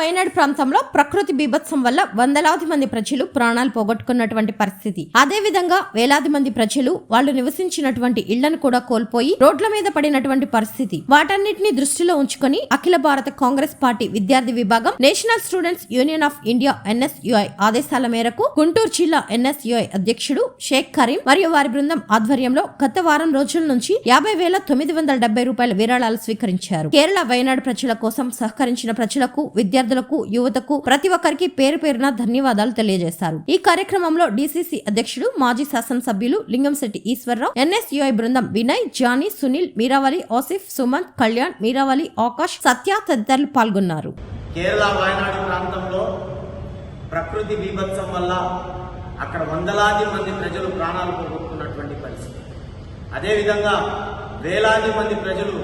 వయనాడు ప్రాంతంలో ప్రకృతి బీభత్సం వల్ల వందలాది మంది ప్రజలు ప్రాణాలు పోగొట్టుకున్నటువంటి పరిస్థితి. అదే విధంగా వేలాది మంది ప్రజలు వాళ్ళు నివసించినటువంటి ఇళ్ళను కూడా కోల్పోయి రోడ్ల మీద పడినటువంటి పరిస్థితి. వాటన్నిటిని దృష్టిలో ఉంచుకొని అఖిల భారత కాంగ్రెస్ పార్టీ విద్యార్థి విభాగం National Students Union of India NSUI ఆదేశాల మేరకు గుంటూరు జిల్లా ఎన్ఎస్యుఐ అధ్యక్షుడు షేక్ కరీం మరియు వారి బృందం ఆధ్వర్యంలో గత వారం రోజుల నుంచి యాభై వేల తొమ్మిది వందల డెబ్బై రూపాయల విరాళాలు స్వీకరించారు. కేరళ వయనాడు ప్రజల కోసం సహకరించిన ప్రజలకు విద్యార్థులకు యువతకు ప్రతి ఒక్కరికి పేరు పేరున ధన్యవాదాలు తెలియజేశారు ఈ కార్యక్రమంలో డిసిసి అధ్యక్షుడు మాజీ శాసనసభ్యులు లింగంశెట్టి ఈశ్వరరావు ఎన్ఎస్యుఐ బృందం వినయ్ జానీ సునీల్ మీరావలి ఆసిఫ్ సుమంత్ కళ్యాణ్ మీరావలి ఆకాష్ సత్య తదితరులు పాల్గొన్నారు. కేరళ వాయనాడు ప్రాంతంలో ప్రకృతి బీభత్సం వల్ల అక్కడ వందలాది మంది ప్రజలు ప్రాణాలు పోగొట్టుకున్నటువంటి పరిస్థితి. అదేవిధంగా వేలాది మంది ప్రజలు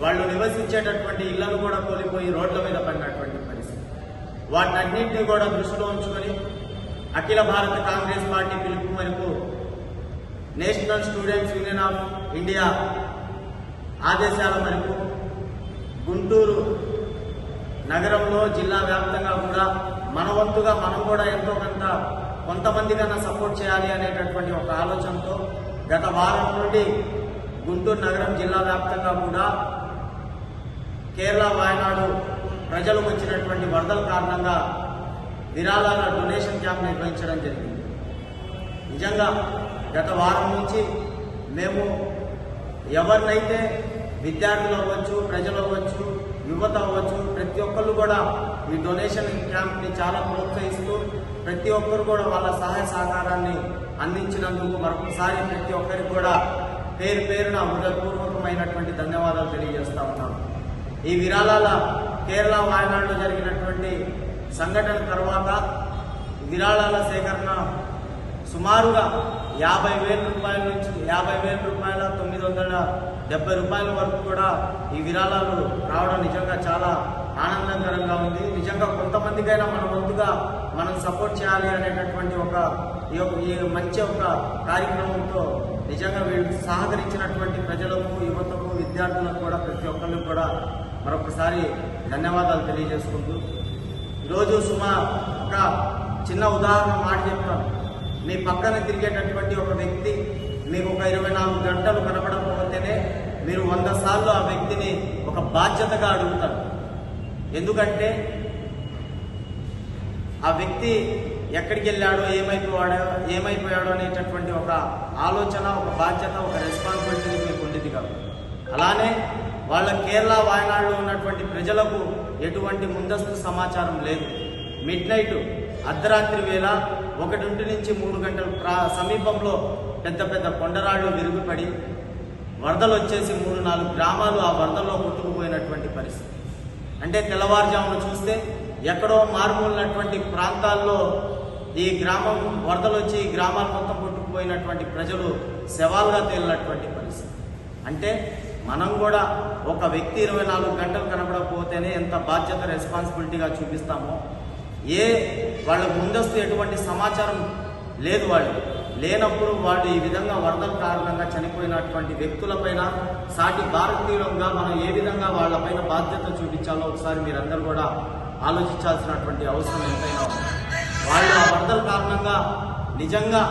వాళ్ళు నివసించేటటువంటి ఇళ్ళను కూడా కోల్పోయి రోడ్ల మీద పడినటువంటి వాటన్నింటినీ కూడా దృష్టిలో ఉంచుకొని అఖిల భారత కాంగ్రెస్ పార్టీ పిలుపు మేరకు National Students Union of India ఆదేశాల మేరకు గుంటూరు నగరంలో జిల్లా వ్యాప్తంగా కూడా మన వంతుగా మనం కూడా ఎంతో కొంత కొంతమంది కన్నా సపోర్ట్ చేయాలి అనేటటువంటి ఒక ఆలోచనతో గత వారం నుండి గుంటూరు నగరం జిల్లా వ్యాప్తంగా కూడా కేరళ వాయనాడు ప్రజలు వచ్చినటువంటి వరదల కారణంగా విరాళాల డొనేషన్ క్యాంప్ నిర్వహించడం జరిగింది. నిజంగా గత వారం నుంచి మేము ఎవరినైతే విద్యార్థులు అవ్వచ్చు ప్రజలు అవ్వచ్చు యువత అవ్వచ్చు ప్రతి ఒక్కరు కూడా ఈ డొనేషన్ క్యాంప్ని చాలా ప్రోత్సహిస్తూ ప్రతి ఒక్కరు కూడా వాళ్ళ సహాయ సహకారాన్ని అందించినందుకు మరొకసారి ప్రతి ఒక్కరికి కూడా పేరు పేరున హృదయపూర్వకమైనటువంటి ధన్యవాదాలు తెలియజేస్తా ఉన్నాను ఈ విరాళాల కేరళ వాయనాడులో జరిగినటువంటి సంఘటన తర్వాత విరాళాల సేకరణ సుమారుగా యాభై వేల రూపాయల నుంచి యాభై వేల రూపాయల తొమ్మిది వందల డెబ్బై రూపాయల వరకు కూడా ఈ విరాళాలు రావడం నిజంగా చాలా ఆనందకరంగా ఉంది. నిజంగా కొంతమందికైనా మన వంతుగా మనం సపోర్ట్ చేయాలి అనేటటువంటి ఒక ఈ ఈ మంచి ఒక కార్యక్రమంతో నిజంగా వీళ్ళు సహకరించినటువంటి ప్రజలకు యువతకు విద్యార్థులకు కూడా ప్రతి ఒక్కరికి కూడా మరొకసారి ధన్యవాదాలు తెలియజేసుకుంటూ ఈరోజు సుమా ఒక చిన్న ఉదాహరణ మాట చెప్తాను. మీ పక్కన తిరిగేటటువంటి ఒక వ్యక్తి మీకు ఒక ఇరవై నాలుగు గంటలు కనపడకపోతేనే మీరు వంద సార్లు ఆ వ్యక్తిని ఒక బాధ్యతగా అడుగుతారు. ఎందుకంటే ఆ వ్యక్తి ఎక్కడికి వెళ్ళాడో ఏమైపోయాడో ఏమైపోయాడో అనేటటువంటి ఒక ఆలోచన ఒక బాధ్యత ఒక రెస్పాన్సిబిలిటీ మీకు ఉండేది కాదు. అలానే వాళ్ళ కేరళ వాయనాడులో ఉన్నటువంటి ప్రజలకు ఎటువంటి ముందస్తు సమాచారం లేదు. మిడ్ నైట్ అర్ధరాత్రి వేళ ఒకటింటి నుంచి మూడు గంటల ప్రా సమీపంలో పెద్ద పెద్ద కొండరాళ్ళు విరుగుపడి వరదలు వచ్చేసి మూడు నాలుగు గ్రామాలు ఆ వరదల్లో కొట్టుకుపోయినటువంటి పరిస్థితి. అంటే తెల్లవారుజామున చూస్తే ఎక్కడో మారుమూలినటువంటి ప్రాంతాల్లో ఈ గ్రామం వరదలు వచ్చి ఈ గ్రామాలు మొత్తం కొట్టుకుపోయినటువంటి ప్రజలు శవాలుగా తేలినటువంటి పరిస్థితి. అంటే మనం కూడా ఒక వ్యక్తి ఇరవై నాలుగు గంటలు కనబడకపోతేనే ఎంత బాధ్యత రెస్పాన్సిబిలిటీగా చూపిస్తామో? ఏ వాళ్ళకు ముందస్తు ఎటువంటి సమాచారం లేదు వాళ్ళు లేనప్పుడు వాళ్ళు ఈ విధంగా వరదల కారణంగా చనిపోయినటువంటి వ్యక్తులపైన సాటి భారతీయులంగా మనం ఏ విధంగా వాళ్ళపైన బాధ్యత చూపించాలో ఒకసారి మీరందరూ కూడా ఆలోచించాల్సినటువంటి అవసరం ఎంతైనా వాళ్ళ వాళ్ళు ఆ వరదల కారణంగా నిజంగా